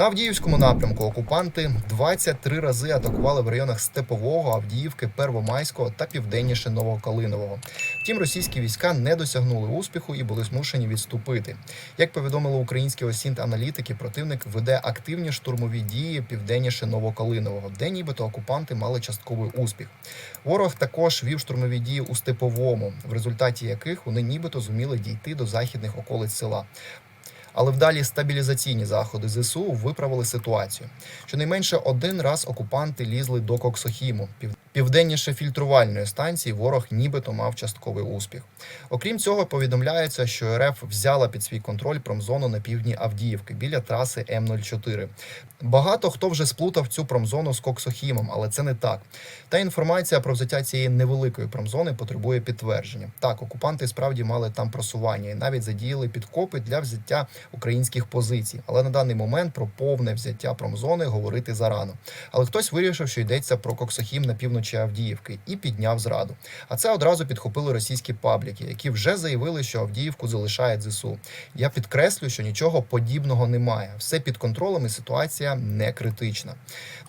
На Авдіївському напрямку окупанти 23 рази атакували в районах Степового, Авдіївки, Первомайського та південніше Новокалинового. Втім, російські війська не досягнули успіху і були змушені відступити. Як повідомили українські осінт-аналітики, противник веде активні штурмові дії південніше Новокалинового, де нібито окупанти мали частковий успіх. Ворог також вів штурмові дії у Степовому, в результаті яких вони нібито зуміли дійти до західних околиць села. Але вдалі стабілізаційні заходи ЗСУ виправили ситуацію. Щонайменше один раз окупанти лізли до Коксохіму. Пів- Південніше фільтрувальної станції ворог нібито мав частковий успіх. Окрім цього, повідомляється, що РФ взяла під свій контроль промзону на півдні Авдіївки біля траси М04. Багато хто вже сплутав цю промзону з Коксохімом, але це не так. Та інформація про взяття цієї невеликої промзони потребує підтвердження. Так, окупанти справді мали там просування і навіть задіяли підкопи для взяття українських позицій. Але на даний момент про повне взяття промзони говорити зарано. Але хтось вирішив, що йдеться про Коксохім на півночі Авдіївки і підняв зраду. А це одразу підхопили російські пабліки, які вже заявили, що Авдіївку залишає ЗСУ. Я підкреслю, що нічого подібного немає. Все під контролем і ситуація не критична.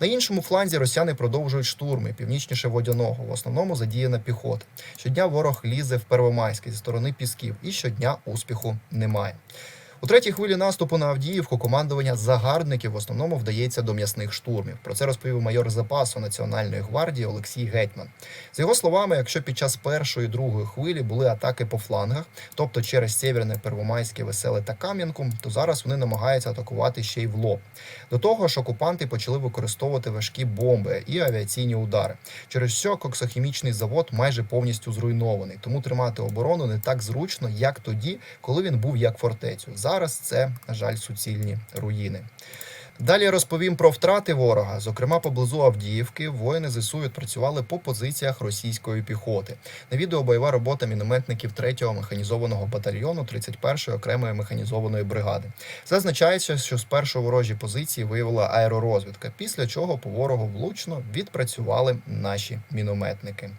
На іншому фланзі росіяни продовжують штурми північніше водяного. В основному задіяна піхота. Щодня ворог лізе в Первомайське зі сторони пісків, і щодня успіху немає. У третій хвилі наступу на Авдіївку командування загарбників в основному вдається до м'ясних штурмів. Про це розповів майор запасу Національної гвардії Олексій Гетьман. З його словами, якщо під час першої другої хвилі були атаки по флангах, тобто через Сєвєрне, Первомайське, Веселе та Кам'янку, то зараз вони намагаються атакувати ще й в лоб. До того ж, окупанти почали використовувати важкі бомби і авіаційні удари. Через що коксохімічний завод майже повністю зруйнований, тому тримати оборону не так зручно, як тоді, коли він був як фортецю. Зараз це, на жаль, суцільні руїни. Далі розповім про втрати ворога. Зокрема, поблизу Авдіївки воїни ЗСУ відпрацювали по позиціях російської піхоти. На відео бойова робота мінометників 3-го механізованого батальйону 31-ї окремої механізованої бригади. Зазначається, що спершу ворожі позиції виявила аеророзвідка, після чого по ворогу влучно відпрацювали наші мінометники.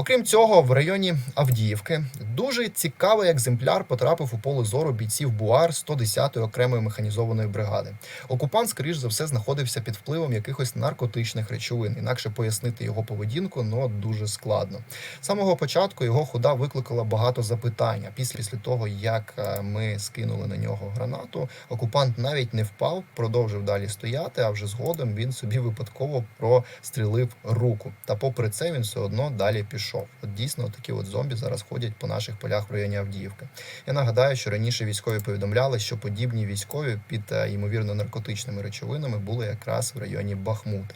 Окрім цього, в районі Авдіївки дуже цікавий екземпляр потрапив у поле зору бійців БУАР 110-ї окремої механізованої бригади. Окупант, скоріш за все, знаходився під впливом якихось наркотичних речовин. Інакше пояснити його поведінку ну, дуже складно. З самого початку його хода викликала багато запитань. Після того, як е, ми скинули на нього гранату, окупант навіть не впав, продовжив далі стояти. А вже згодом він собі випадково прострілив руку. Та попри це він все одно далі пішов. От дійсно такі от зомбі зараз ходять по наших полях в районі Авдіївки. Я нагадаю, що раніше військові повідомляли, що подібні військові під е, ймовірно наркотичними речовинами були якраз в районі Бахмута.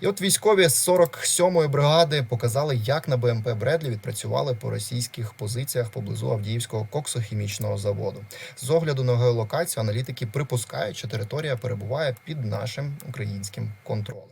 І от військові з 47-ї бригади показали, як на БМП Бредлі відпрацювали по російських позиціях поблизу Авдіївського коксохімічного заводу. З огляду на геолокацію аналітики припускають, що територія перебуває під нашим українським контролем.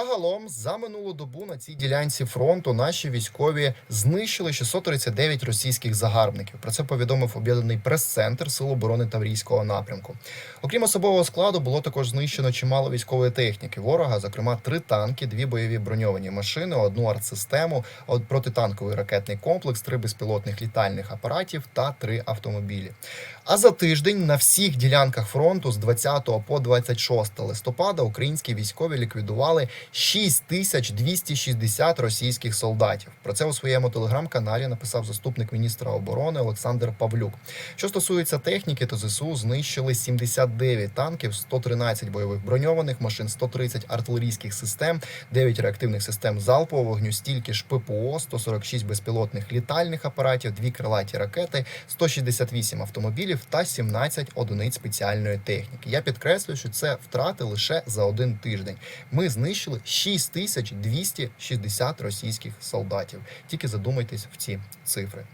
Загалом за минулу добу на цій ділянці фронту наші військові знищили 639 російських загарбників. Про це повідомив об'єднаний прес-центр Сил оборони Таврійського напрямку. Окрім особового складу, було також знищено чимало військової техніки ворога, зокрема три танки, дві бойові броньовані машини, одну артсистему, протитанковий ракетний комплекс, три безпілотних літальних апаратів та три автомобілі. А за тиждень на всіх ділянках фронту з 20 по 26 листопада українські військові ліквідували 6260 російських солдатів. Про це у своєму телеграм-каналі написав заступник міністра оборони Олександр Павлюк. Що стосується техніки, то ЗСУ знищили 79 танків, 113 бойових броньованих машин, 130 артилерійських систем, 9 реактивних систем залпового вогню, стільки ж ППО, 146 безпілотних літальних апаратів, 2 крилаті ракети, 168 автомобілів та 17 одиниць спеціальної техніки. Я підкреслюю, що це втрати лише за один тиждень. Ми знищили 6260 російських солдатів. Тільки задумайтесь в ці цифри.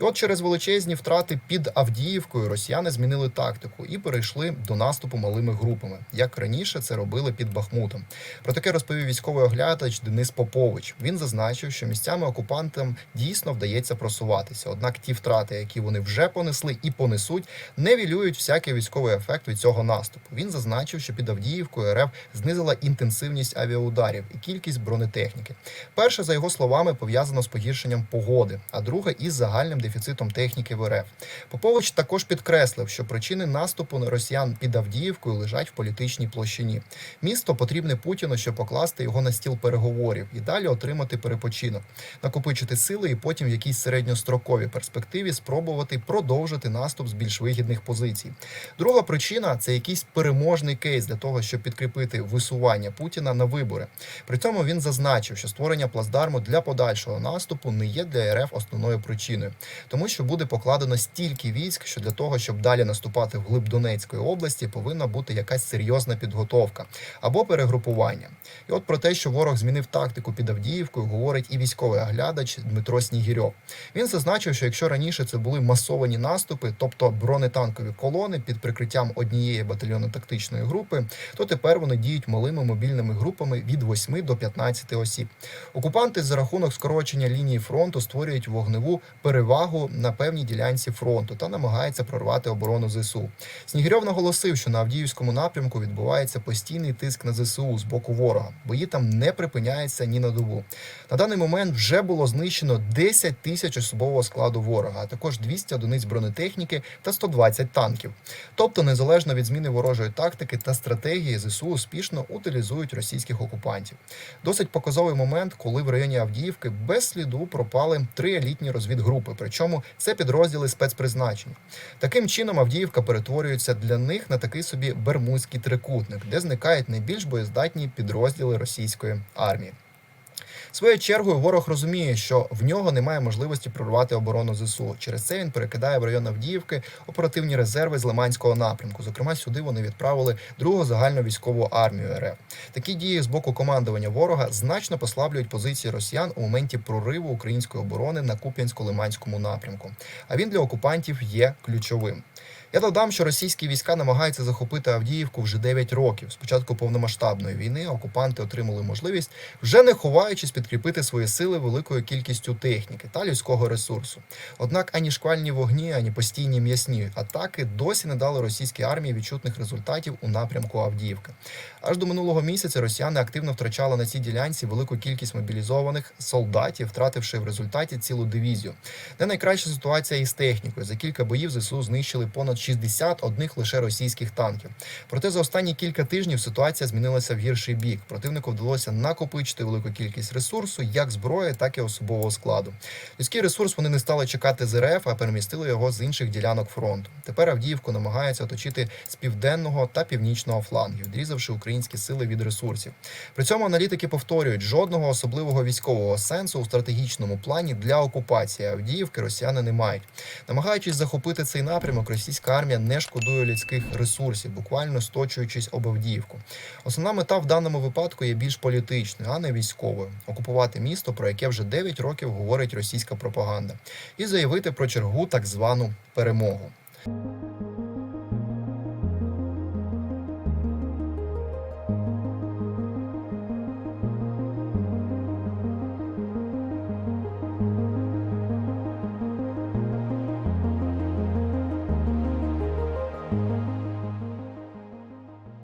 І от через величезні втрати під Авдіївкою росіяни змінили тактику і перейшли до наступу малими групами, як раніше це робили під Бахмутом. Про таке розповів військовий оглядач Денис Попович. Він зазначив, що місцями окупантам дійсно вдається просуватися. Однак ті втрати, які вони вже понесли і понесуть, не вілюють всякий військовий ефект від цього наступу. Він зазначив, що під Авдіївкою РФ знизила інтенсивність авіаударів і кількість бронетехніки. Перше, за його словами, пов'язано з погіршенням погоди, а друге із загальним дефіцитом техніки в РФ. Попович також підкреслив, що причини наступу на росіян під Авдіївкою лежать в політичній площині. Місто потрібне Путіну, щоб покласти його на стіл переговорів і далі отримати перепочинок, накопичити сили і потім в якійсь середньостроковій перспективі спробувати продовжити наступ з більш вигідних позицій. Друга причина це якийсь переможний кейс для того, щоб підкріпити висування Путіна на вибори. При цьому він зазначив, що створення плацдарму для подальшого наступу не є для РФ основною причиною, тому що буде покладено стільки військ, що для того, щоб далі наступати вглиб Донецької області, повинна бути якась серйозна підготовка або перегрупування. І от про те, що ворог змінив тактику під Авдіївкою, говорить і військовий оглядач Дмитро Снігірьов. Він зазначив, що якщо раніше це були масовані наступи, тобто бронетанкові колони під прикриттям однієї батальйонно-тактичної групи, то тепер вони діють малими мобільними групами від 8 до 15 осіб. Окупанти за рахунок скорочення лінії фронту створюють вогневу перевагу на певній ділянці фронту та намагаються прорвати оборону ЗСУ. Снігирьов наголосив, що на Авдіївському напрямку відбувається постійний тиск на ЗСУ з боку ворога. Бої там не припиняються ні на добу. На даний момент вже було знищено 10 тисяч особового складу ворога, а також 200 одиниць бронетехніки та 120 танків. Тобто, незалежно від зміни ворожої тактики та стратегії, ЗСУ успішно утилізують російських окупантів. Досить показовий момент, коли в районі Авдіївки без сліду пропали три елітні розвідгрупи. Причому це підрозділи спецпризначення. Таким чином Авдіївка перетворюється для них на такий собі бермудський трикутник, де зникають найбільш боєздатні підрозділи російської армії. Своєю чергою ворог розуміє, що в нього немає можливості прорвати оборону ЗСУ. Через це він перекидає в район Авдіївки оперативні резерви з Лиманського напрямку. Зокрема, сюди вони відправили другу загальну військову армію РФ. Такі дії з боку командування ворога значно послаблюють позиції росіян у моменті прориву української оборони на Куп'янсько-Лиманському напрямку. А він для окупантів є ключовим. Я додам, що російські війська намагаються захопити Авдіївку вже 9 років. Спочатку повномасштабної війни окупанти отримали можливість, вже не ховаючись, підкріпити свої сили великою кількістю техніки та людського ресурсу. Однак ані шквальні вогні, ані постійні м'ясні атаки досі не дали російській армії відчутних результатів у напрямку Авдіївки. Аж до минулого місяця росіяни активно втрачали на цій ділянці велику кількість мобілізованих солдатів, втративши в результаті цілу дивізію. Не найкраща ситуація із технікою. За кілька боїв ЗСУ знищили понад 60 одних лише російських танків. Проте за останні кілька тижнів ситуація змінилася в гірший бік. Противнику вдалося накопичити велику кількість ресурсу, як зброї, так і особового складу. Людський ресурс вони не стали чекати з РФ, а перемістили його з інших ділянок фронту. Тепер Авдіївку намагаються оточити з південного та північного флангів, відрізавши українські сили від ресурсів. При цьому аналітики повторюють, жодного особливого військового сенсу у стратегічному плані для окупації Авдіївки росіяни не мають. Намагаючись захопити цей напрямок, російська армія не шкодує людських ресурсів, буквально сточуючись об Авдіївку. Основна мета в даному випадку є більш політичною, а не військовою окупувати місто, про яке вже 9 років говорить російська пропаганда, і заявити про чергу так звану перемогу.